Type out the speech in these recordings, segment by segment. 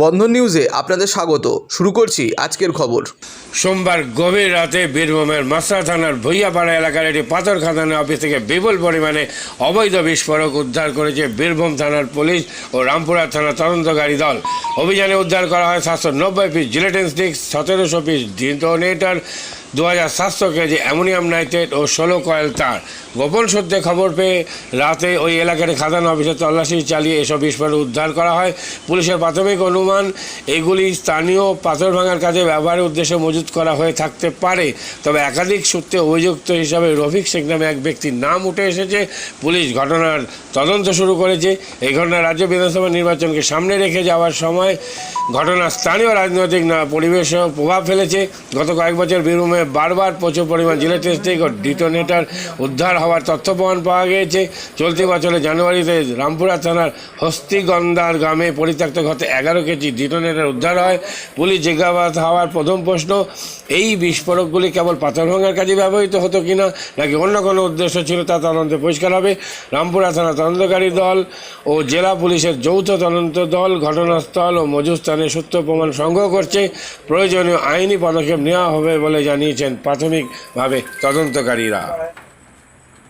বন্ধন নিউজে আপনাদের স্বাগত। শুরু করছি আজকের খবর। সোমবার গভীর রাতে বীরভূমের মাসরা থানার ভৈয়াপাড়া এলাকার একটি পাথর খাদানের অফিস থেকে বিপুল পরিমাণে অবৈধ বিস্ফোরক উদ্ধার করেছে বীরভূম থানার পুলিশ ও রামপুরা থানার তদন্তকারী দল। অভিযানে উদ্ধার করা হয় সাতশো নব্বই পিস জিলেটিন স্টিক, সতেরোশো পিস ডিটোনেটর দু হাজার সাতশো কেজি অ্যামোনিয়াম নাইট্রেট ও ষোলো কয়েল তার। গোপন সূত্রে খবর পেয়ে রাতে ওই এলাকার খাদান অফিসে তল্লাশি চালিয়ে এসব বিস্ফোরক উদ্ধার করা হয়। পুলিশের প্রাথমিক অনুমান, এগুলি স্থানীয় পাথর ভাঙার কাজে ব্যবহারের উদ্দেশ্যে মজুত করা হয়ে থাকতে পারে। তবে একাধিক সূত্রে অভিযুক্ত হিসাবে রফিক শেখ নামে এক ব্যক্তির নাম উঠে এসেছে। পুলিশ ঘটনার তদন্ত শুরু করেছে। এই ঘটনা রাজ্য বিধানসভা নির্বাচনকে সামনে রেখে যাওয়ার সময় ঘটনা স্থানীয় রাজনৈতিক পরিবেশেও প্রভাব ফেলেছে। গত কয়েক বছর বীরভূমে বারবার প্রচুর পরিমাণ জিলেটিন স্টিক ও ডিটোনেটর উদ্ধার হওয়ার তথ্য প্রমাণ পাওয়া গিয়েছে। চলতি বছরের জানুয়ারিতে রামপুরা থানার হস্তিগন্ধার গ্রামে পরিত্যক্ত ঘটে এগারো কেজি ডিটোনেটর উদ্ধার হয়। পুলিশ জিজ্ঞাসাবাদ হওয়ার প্রথম প্রশ্ন, এই বিস্ফোরকগুলি কেবল পাথর ভাঙার কাজে ব্যবহৃত হতো কিনা, নাকি অন্য কোনো উদ্দেশ্য ছিল তা তদন্তে পরিষ্কার হবে। রামপুরা থানা তদন্তকারী দল ও জেলা পুলিশের যৌথ তদন্ত দল ঘটনাস্থল ও মজুদ স্থানে সূত্র প্রমাণ সংগ্রহ করছে। প্রয়োজনীয় আইনি পদক্ষেপ নেওয়া হবে বলে জানিয়েছেন প্রাথমিকভাবে তদন্তকারীরা।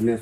हमने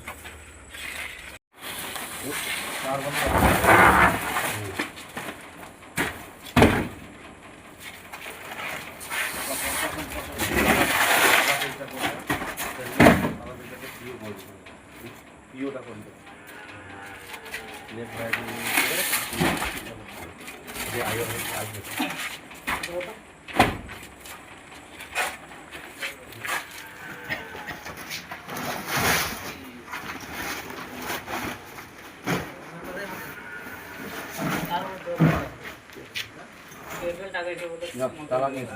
그냥 나가게.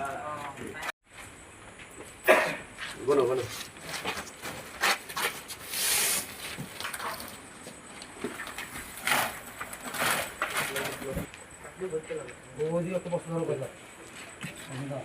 이거는 이거는. 어디가 또 박수 나올 거야? 갑니다.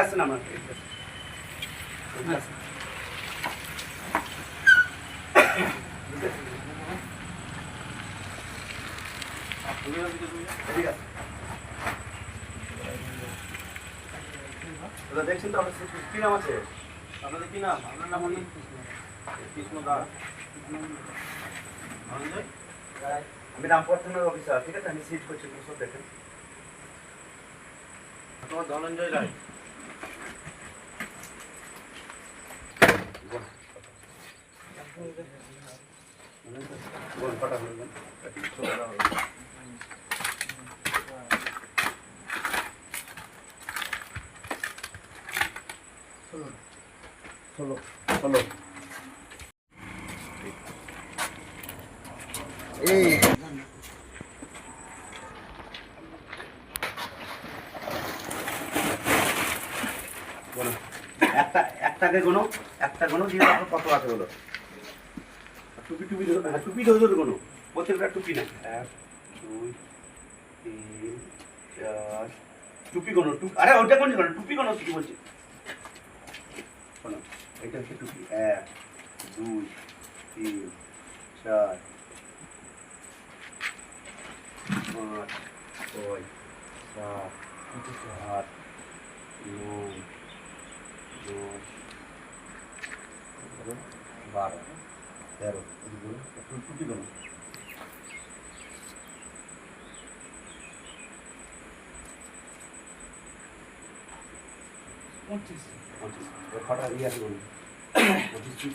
আসুন। দাদা, দেখছেন তো আপনার কি নাম আছে? আপনাদের কি নাম? আপনার নাম কৃষ্ণ? আমি অফিসার ঠিক আছে? আমি সিট করছি সব দেখেন। তোমার ধনঞ্জয় রায় বল ফাটা হয়ে গেল ষোলো ষোলো গোনো। একটা একটাকে গোনো একটা গোনো দিয়ে কত আছে বলো টুপি টুপি হ্যাঁ টুপি ধরে গোনো প্রত্যেকটা টুপি না। এক, দুই, তিন, চার। টুপি গোনো টুপি আরে, ওটা কোন গোনো টুপি গোনো কি বলছি। শোনো এটা হচ্ছে টুপি। এক, দুই, তিন, চার, পাঁচ, ছয়, সাত, আট, নয়, দশ বারো। তেরো টুপি কেন পঁচিশ। পঁচিশ। ফাটা ইয়ে কোনো পঁচিশ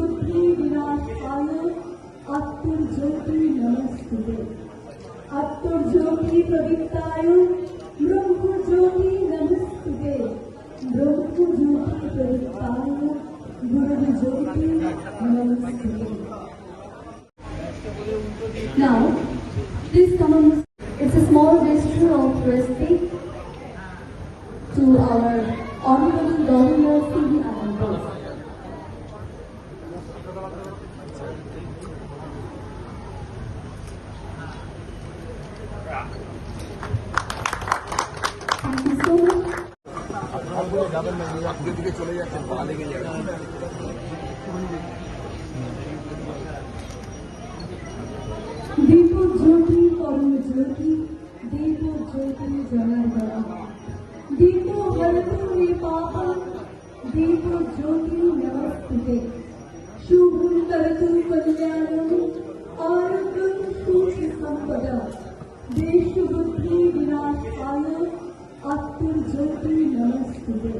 कीर्ति विराजपालो अत्तुर्ज्योति नमस्ते अत्तुर्ज्योति प्रदीप्तायो ब्रह्मज्योति नमस्ते ब्रह्मज्योति प्रदीप्तायो गुरुज्योति नमस्ते Now, this comes, it's a small gesture of respect to our Honorable Governor C.B. Anand Bose. দীপ জ্যোতি পরম জ্যোতি দীপ জ্যোতি জনার্দন দীপ হরতু রে পাপম দীপ জ্যোতি নমস্তুতে শুভম করতু কল্যাণম আরোগ্যম সুখী সম্পদা দেশ বুদ্ধি বিনাশায় আত্মজ্যোতি নমস্তুতে আত্মজ্যোতি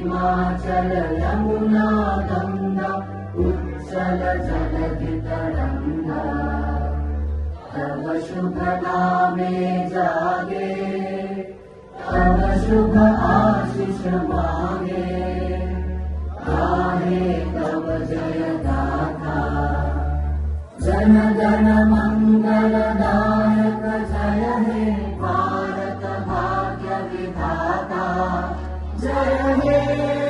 हिमाचल यमुनादं न चल जगति दङ्गे जागे तव शुभ आशिष मागे। आहे तव जयदाता। जन जन मङ्गलदायक जय हे। Amen.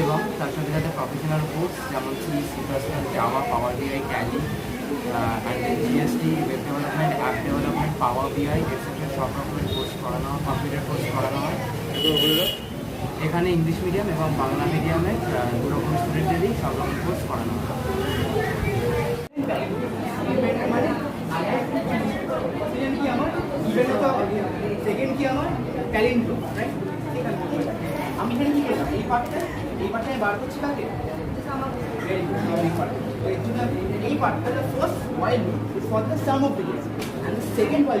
এবং তার সাথে সাথে প্রফেশনাল কোর্স যেমন C C plus Java power BI Tally and GST web development app development power BI etcetera সব রকমের কোর্স করানো হয় কম্পিউটার কোর্স করানো হয়। এখানে ইংলিশ মিডিয়াম এবং বাংলা মিডিয়ামে দু রকম স্টুডেন্টেরই সব রকম কোর্স করানো হয়। আমি এই পার্টটা এই পার্টটা আমি বার করছি কাকে Very good, এই পার্টটা loop is for the sum of digits and the second while